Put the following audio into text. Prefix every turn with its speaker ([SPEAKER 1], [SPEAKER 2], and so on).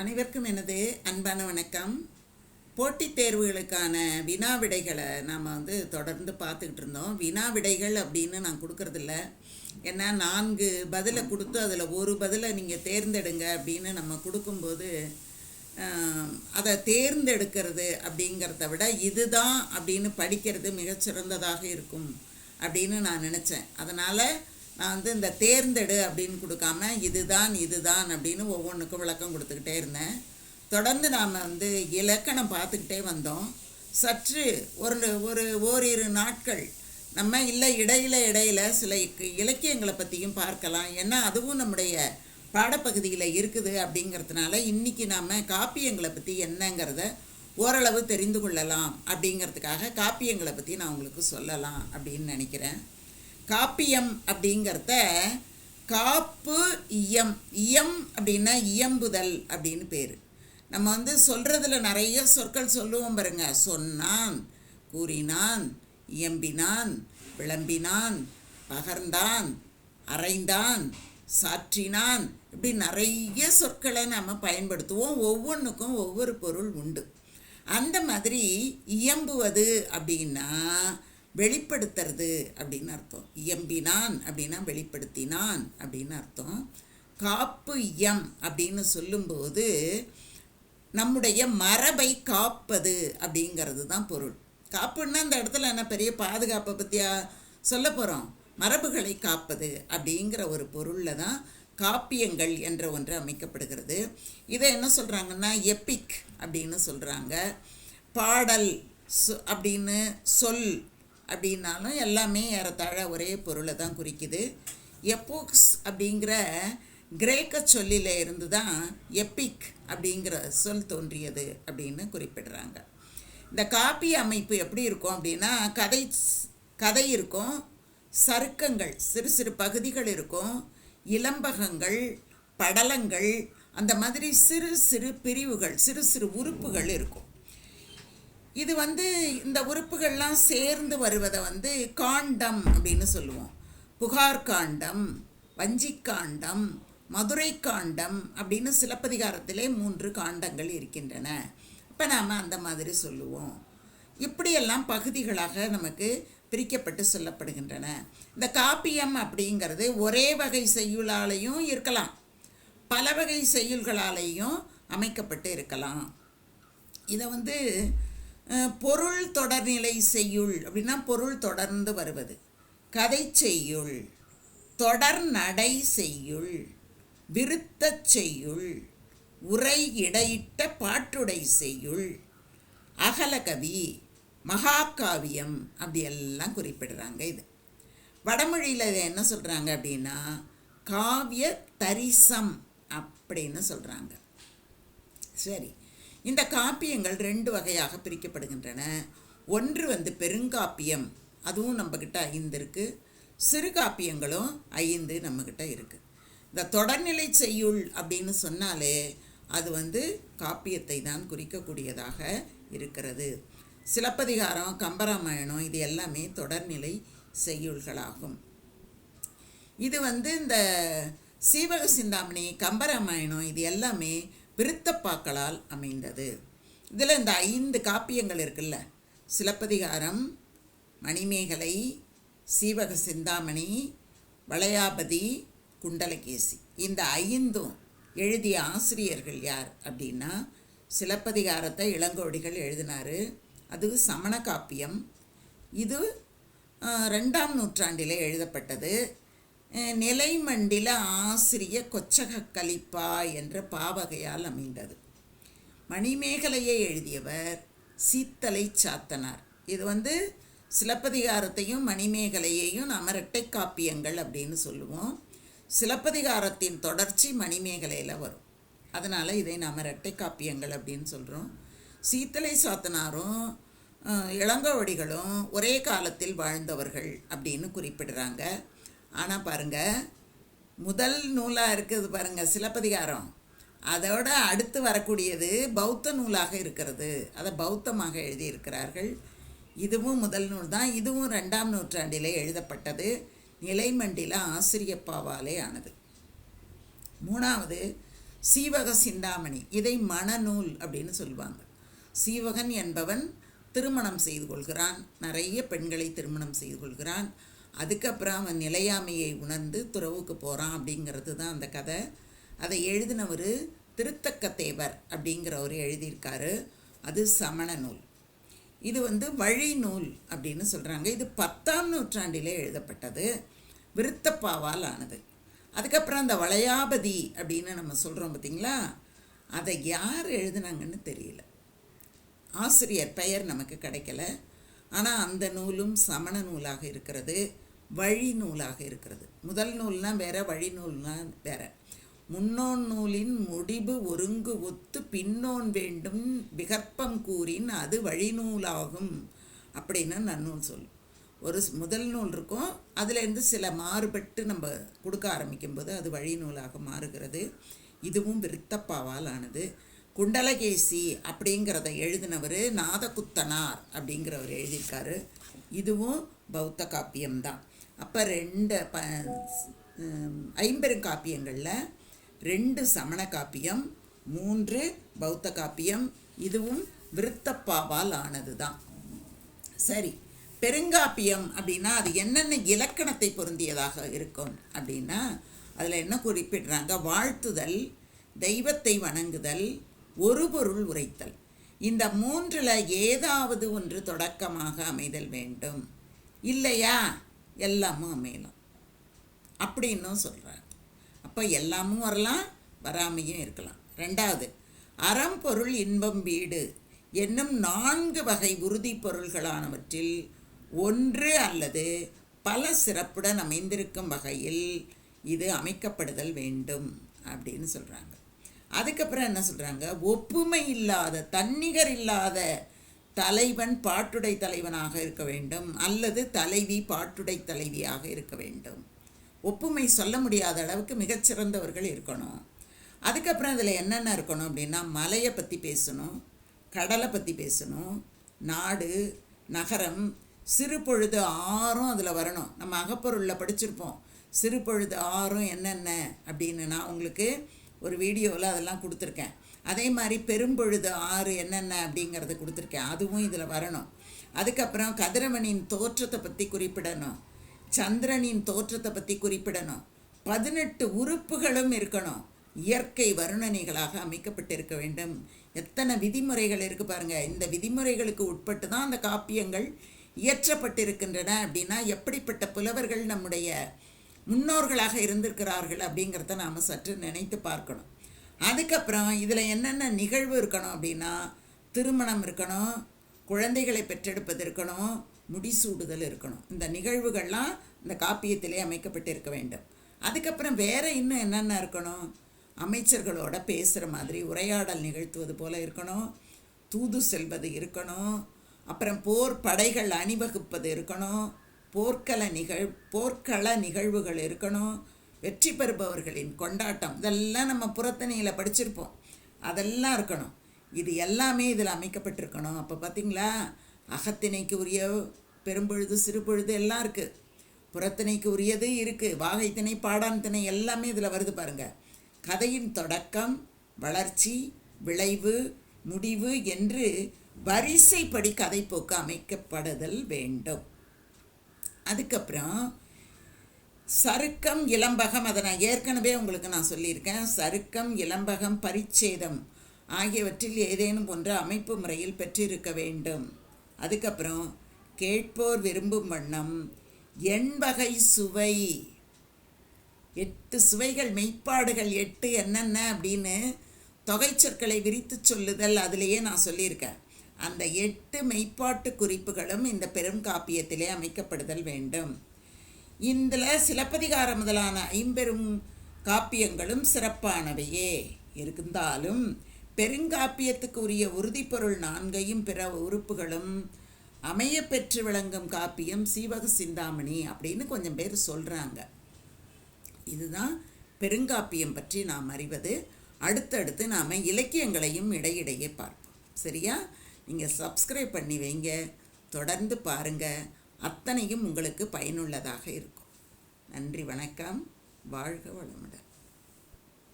[SPEAKER 1] அனைவருக்கும் எனது அன்பான வணக்கம். போட்டித் தேர்வுகளுக்கான வினா விடைகளை நாம் வந்து தொடர்ந்து பார்த்துக்கிட்டு இருந்தோம். வினா விடைகள் அப்படின்னு நான் கொடுக்கறதில்ல. ஏன்னா நான்கு பதிலை கொடுத்து அதில் ஒரு பதிலை நீங்கள் தேர்ந்தெடுங்க அப்படின்னு நம்ம கொடுக்கும்போது அதை தேர்ந்தெடுக்கிறது அப்படிங்கிறத விட இதுதான் அப்படின்னு படிக்கிறது மிகச்சிறந்ததாக இருக்கும் அப்படின்னு நான் நினச்சேன். அதனால் நான் வந்து இந்த தேர்ந்தெடு அப்படின்னு கொடுக்காம இதுதான் இதுதான் அப்படின்னு ஒவ்வொன்றுக்கும் விளக்கம் கொடுத்துக்கிட்டே இருந்தேன். தொடர்ந்து நாம் வந்து இலக்கணம் பார்த்துக்கிட்டே வந்தோம். சற்று ஒரு ஒரு ஓரிரு நாட்கள் நம்ம இல்லை இடையில இடையில சில இலக்கியங்களை பற்றியும் பார்க்கலாம். ஏன்னா அதுவும் நம்முடைய பாடப்பகுதியில் இருக்குது அப்படிங்கிறதுனால இன்றைக்கி நாம் காப்பியங்களை பற்றி என்னங்கிறத ஓரளவு தெரிந்து கொள்ளலாம் அப்படிங்கிறதுக்காக காப்பியங்களை பற்றி நான் உங்களுக்கு சொல்லலாம் அப்படின்னு நினைக்கிறேன். காப்பியம் அப்படிங்கிறத காப்பு இயம். இயம் அப்படின்னா இயம்புதல் அப்படின்னு பேர். நம்ம வந்து சொல்கிறதுல நிறைய சொற்கள் சொல்லுவோம் பாருங்க. சொன்னான் கூறினான் இயம்பினான் விளம்பினான் பகர்ந்தான் அரைந்தான் சாற்றினான் இப்படி நிறைய சொற்களை நம்ம பயன்படுத்துவோம். ஒவ்வொன்றுக்கும் ஒவ்வொரு பொருள் உண்டு. அந்த மாதிரி இயம்புவது அப்படின்னா வெளிப்படுத்துறது அப்படின்னு அர்த்தம். இயம்பினான் அப்படின்னா வெளிப்படுத்தினான் அப்படின்னு அர்த்தம். காப்பு இயம் அப்படின்னு சொல்லும்போது நம்முடைய மரபை காப்பது அப்படிங்கிறது தான் பொருள். காப்புன்னா அந்த இடத்துல என்ன பெரிய பாதுகாப்பை பற்றியா சொல்ல போகிறோம் மரபுகளை காப்பது அப்படிங்கிற ஒரு பொருளில் தான் காப்பியங்கள் என்ற ஒன்று அமைக்கப்படுகிறது. இதை என்ன சொல்கிறாங்கன்னா எப்பிக் அப்படின்னு சொல்கிறாங்க பாடல் சொ அப்படின்னு சொல் அப்படின்னாலும் எல்லாமே ஏறத்தாழ ஒரே பொருளை தான் குறிக்குது. எப்போக்ஸ் அப்படிங்கிற கிரேக்க சொல்லில் இருந்து தான் எப்பிக் அப்படிங்கிற சொல் தோன்றியது அப்படின்னு குறிப்பிடுறாங்க. இந்த காப்பி அமைப்பு எப்படி இருக்கும் அப்படின்னா கதை கதை இருக்கும் சருக்கங்கள் சிறு சிறு பகுதிகள் இருக்கும் இளம்பகங்கள் படலங்கள் அந்த மாதிரி சிறு சிறு பிரிவுகள் சிறு சிறு உறுப்புகள் இருக்கும். இது வந்து இந்த உறுப்புகள்லாம் சேர்ந்து வருவதை வந்து காண்டம் அப்படின்னு சொல்லுவோம். புகார் காண்டம் வஞ்சிக்காண்டம் மதுரை காண்டம் அப்படின்னு சிலப்பதிகாரத்திலே மூன்று காண்டங்கள் இருக்கின்றன. இப்போ நாம் அந்த மாதிரி சொல்லுவோம். இப்படியெல்லாம் பகுதிகளாக நமக்கு பிரிக்கப்பட்டு சொல்லப்படுகின்றன. இந்த காப்பியம் அப்படிங்கிறது ஒரே வகை செய்யுளாலையும் இருக்கலாம். பல வகை செய்யுள்களாலேயும் அமைக்கப்பட்டு இருக்கலாம். இதை வந்து பொருள் தொடர்நிலை செய்யுள் அப்படின்னா பொருள் தொடர்ந்து வருவது. கதை செய்யுள் தொடர் நடை செய்யுள் விருத்தச் செய்யுள் உரை இடையிட்ட பாட்டுடை செய்யுள் அகலகவி மகாகாவியம் அப்படி எல்லாம் குறிப்பிடுறாங்க இது. வடமொழியில் என்ன சொல்கிறாங்க அப்படின்னா காவிய தரிசம் அப்படின்னு சொல்கிறாங்க சரி. இந்த காப்பியங்கள் ரெண்டு வகையாக பிரிக்கப்படுகின்றன. ஒன்று வந்து பெருங்காப்பியம் அதுவும் நம்மக்கிட்ட ஐந்து இருக்குது சிறு காப்பியங்களும் ஐந்து நம்மக்கிட்ட இருக்குது இந்த தொடர்நிலை செய்யுள் அப்படின்னு சொன்னாலே அது வந்து காப்பியத்தை தான் குறிக்கக்கூடியதாக இருக்கிறது. சிலப்பதிகாரம் கம்பராமாயணம் இது எல்லாமே தொடர்நிலை செய்யுள்களாகும். இது வந்து இந்த சீவக சிந்தாமணி கம்பராமாயணம் இது எல்லாமே விருத்தப்பாக்களால் அமைந்தது. இதில் இந்த ஐந்து காப்பியங்கள் இருக்குல்ல? சிலப்பதிகாரம் மணிமேகலை சீவக சிந்தாமணி வளையாபதி குண்டலகேசி. இந்த ஐந்தும் எழுதிய ஆசிரியர்கள் யார் அப்படின்னா சிலப்பதிகாரத்தை இளங்கோடிகள் எழுதினார். அது சமண காப்பியம். இது ரெண்டாம் நூற்றாண்டிலே எழுதப்பட்டது. நிலைமண்டில ஆசிரிய கொச்சக கலிப்பா என்ற பாவகையால் அமைந்தது. மணிமேகலையை எழுதியவர் சீத்தலை சாத்தனார். இது வந்து சிலப்பதிகாரத்தையும் மணிமேகலையையும் நாம் இரட்டை காப்பியங்கள் அப்படின்னு சொல்லுவோம். சிலப்பதிகாரத்தின் தொடர்ச்சி மணிமேகலையில் வரும். அதனால் இதை நாம் இரட்டை காப்பியங்கள் அப்படின்னு சொல்கிறோம் சீத்தலை சாத்தனாரும் இளங்கோவடிகளும் ஒரே காலத்தில் வாழ்ந்தவர்கள் அப்படின்னு குறிப்பிடுறாங்க. ஆனால் பாருங்கள் முதல் நூலாக இருக்குது பாருங்கள் சிலப்பதிகாரம். அதோட அடுத்து வரக்கூடியது பௌத்த நூலாக இருக்கிறது. அதை பௌத்தமாக எழுதியிருக்கிறார்கள். இதுவும் முதல் நூல் தான். இதுவும் ரெண்டாம் நூற்றாண்டிலே எழுதப்பட்டது. நிலைமண்டில ஆசிரியப்பாவாலே ஆனது. மூணாவது சீவக சிந்தாமணி. இதை மணநூல் அப்படின்னு சொல்லுவாங்க. சீவகன் என்பவன் திருமணம் செய்து கொள்கிறான். நிறைய பெண்களை திருமணம் செய்து கொள்கிறான். அதுக்கப்புறம் அவன் நிலையாமையை உணர்ந்து துறவுக்கு போகிறான் அப்படிங்கிறது தான் அந்த கதை. அதை எழுதினவர் திருத்தக்கத்தேவர் அப்படிங்கிறவர் எழுதியிருக்காரு. அது சமண நூல். இது வந்து வழி நூல் அப்படின்னு சொல்கிறாங்க இது பத்தாம் நூற்றாண்டிலே எழுதப்பட்டது. விருத்தப்பாவால் ஆனது. அதுக்கப்புறம் அந்த வளையாபதி அப்படின்னு நம்ம சொல்கிறோம் பார்த்தீங்களா அதை யார் எழுதுனாங்கன்னு தெரியல. ஆசிரியர் பெயர் நமக்கு கிடைக்கல. ஆனால் அந்த நூலும் சமண நூலாக இருக்கிறது. வழி நூலாக இருக்கிறது. முதல் நூல்னால் வேற வழி நூல்னால் வேற. முன்னோன் நூலின் முடிவு ஒருங்கு ஒத்து பின்னோன் வேண்டும் விகற்பம் கூறின் அது வழிநூலாகும் அப்படின்னு நன்னூல் சொல்லும் ஒரு முதல் நூல் இருக்கும். அதுலேருந்து சில மாறுபட்டு நம்ம கொடுக்க ஆரம்பிக்கும்போது அது வழிநூலாக மாறுகிறது. இதுவும் விருத்தப்பாவால் ஆனது. குண்டலகேசி அப்படிங்கிறத எழுதினவர் நாதகுத்தனார் அப்படிங்கிறவர் எழுதியிருக்காரு. இதுவும் பௌத்த காப்பியம்தான். அப்போ ரெண்டு ப ஐம்பெருங்காப்பியங்களில் ரெண்டு சமண காப்பியம் மூன்று பௌத்த காப்பியம் இதுவும் விருத்தப்பாவால் ஆனது தான் சரி பெருங்காப்பியம் அப்படின்னா அது என்னென்ன இலக்கணத்தை பொருந்தியதாக இருக்கும் அப்படின்னா அதில் என்ன குறிப்பிடுறாங்க? வாழ்த்துதல் தெய்வத்தை வணங்குதல் ஒரு பொருள் உரைத்தல். இந்த மூன்றில் ஏதாவது ஒன்று தொடக்கமாக அமைதல் வேண்டும். இல்லையா? எல்லாமும் அமையலாம் அப்படின்னும் சொல்கிறாங்க அப்போ எல்லாமும் வரலாம் வராமையும் இருக்கலாம். ரெண்டாவது அறம் பொருள் இன்பம் வீடு என்னும் நான்கு வகை உறுதி பொருள்களானவற்றில் ஒன்று அல்லது பல சிறப்புடன் அமைந்திருக்கும் வகையில் இது அமைக்கப்படுதல் வேண்டும் அப்படின்னு சொல்கிறாங்க அதுக்கப்புறம் என்ன சொல்கிறாங்க ஒப்புமை இல்லாத தன்னிகர் இல்லாத தலைவன் பாட்டுடை தலைவனாக இருக்க வேண்டும் அல்லது தலைவி பாட்டுடை தலைவியாக இருக்க வேண்டும். ஒப்புமை சொல்ல முடியாத அளவுக்கு மிகச்சிறந்தவர்கள் இருக்கணும். அதுக்கப்புறம் அதில் என்னென்ன இருக்கணும் அப்படின்னா மலையை பற்றி பேசணும் கடலை பற்றி பேசணும் நாடு நகரம் சிறு பொழுது ஆறும் அதில் வரணும். நம்ம அகப்பொருளில் படிச்சிருப்போம் சிறு பொழுது ஆறும் என்னென்ன அப்படின்னு நான் உங்களுக்கு ஒரு வீடியோவில் அதெல்லாம் கொடுத்துருக்கேன். அதே மாதிரி பெரும்பொழுது ஆறு என்னென்ன அப்படிங்கிறத கொடுத்துருக்கேன். அதுவும் இதில் வரணும். அதுக்கப்புறம் கதிரவனின் தோற்றத்தை பற்றி குறிப்பிடணும். சந்திரனின் தோற்றத்தை பற்றி குறிப்பிடணும். பதினெட்டு உறுப்புகளும் இருக்கணும். இயற்கை வருணனைகளாக அமைக்கப்பட்டிருக்க வேண்டும். எத்தனை விதிமுறைகள் இருக்குது பாருங்கள் இந்த விதிமுறைகளுக்கு உட்பட்டு தான் அந்த காப்பியங்கள் இயற்றப்பட்டிருக்கின்றன அப்படின்னா எப்படிப்பட்ட புலவர்கள் நம்முடைய முன்னோர்களாக இருந்திருக்கிறார்கள் அப்படிங்கிறத நாம் சற்று நினைத்து பார்க்கணும். அதுக்கப்புறம் இதில் என்னென்ன நிகழ்வு இருக்கணும் அப்படின்னா திருமணம் இருக்கணும் குழந்தைகளை பெற்றெடுப்பது இருக்கணும் முடிசூடுதல் இருக்கணும். இந்த நிகழ்வுகள்லாம் இந்த காப்பியத்திலே அமைக்கப்பட்டிருக்க வேண்டும். அதுக்கப்புறம் வேறு இன்னும் என்னென்ன இருக்கணும்? அமைச்சர்களோட பேசுகிற மாதிரி உரையாடல் நிகழ்த்துவது போல இருக்கணும். தூது செல்வது இருக்கணும். அப்புறம் போர் படைகள் அணிவகுப்பது இருக்கணும். போர்க்கள நிகழ் போர்க்கள நிகழ்வுகள் இருக்கணும். வெற்றி பெறுபவர்களின் கொண்டாட்டம். இதெல்லாம் நம்ம புறத்தணியில் படிச்சிருப்போம். அதெல்லாம் இருக்கணும். இது எல்லாமே இதில் அமைக்கப்பட்டிருக்கணும். அப்போ பார்த்தீங்களா அகத்திணைக்கு உரிய பெரும்பொழுது சிறுபொழுது எல்லாம் இருக்குது புறத்திணைக்கு உரியது இருக்குது வாகைத்திணை பாடான் திணை எல்லாமே இதில் வருது பாருங்கள் கதையின் தொடக்கம் வளர்ச்சி விளைவு முடிவு என்று வரிசைப்படி கதைப்போக்கு அமைக்கப்படுதல் வேண்டும். அதுக்கப்புறம் சருக்கம் இளம்பகம் அதை நான் ஏற்கனவே உங்களுக்கு நான் சொல்லியிருக்கேன். சருக்கம் இளம்பகம் பரிச்சேதம் ஆகியவற்றில் ஏதேனும் ஒன்று அமைப்பு முறையில் பெற்றிருக்க வேண்டும். அதுக்கப்புறம் கேட்போர் விரும்பும் வண்ணம் எண்பகை சுவை. எட்டு சுவைகள் மெய்ப்பாடுகள் எட்டு என்னென்ன அப்படின்னு தொகைச்சொற்களை விரித்து சொல்லுதல் அதிலேயே நான் சொல்லியிருக்கேன். அந்த எட்டு மெய்ப்பாட்டு குறிப்புகளும் இந்த பெரும் காப்பியத்திலே அமைக்கப்படுதல் வேண்டும். இதில் சிலப்பதிகாரம் முதலான ஐம்பெரும் காப்பியங்களும் சிறப்பானவையே. இருந்தாலும் பெருங்காப்பியத்துக்கு உரிய உறுதிப்பொருள் நான்கையும் பிற உறுப்புகளும் அமைய பெற்று விளங்கும் காப்பியம் சீவக சிந்தாமணி அப்படின்னு கொஞ்சம் பேர் சொல்கிறாங்க இதுதான் பெருங்காப்பியம் பற்றி நாம் அறிவது. அடுத்தடுத்து நாம் இலக்கியங்களையும் இடையிடையே பார்ப்போம். சரியா? நீங்கள் சப்ஸ்கிரைப் பண்ணி வைங்க. தொடர்ந்து பாருங்கள் அத்தனையும் உங்களுக்கு பயனுள்ளதாக இருக்கும். நன்றி வணக்கம். வாழ்க வளமுடன்.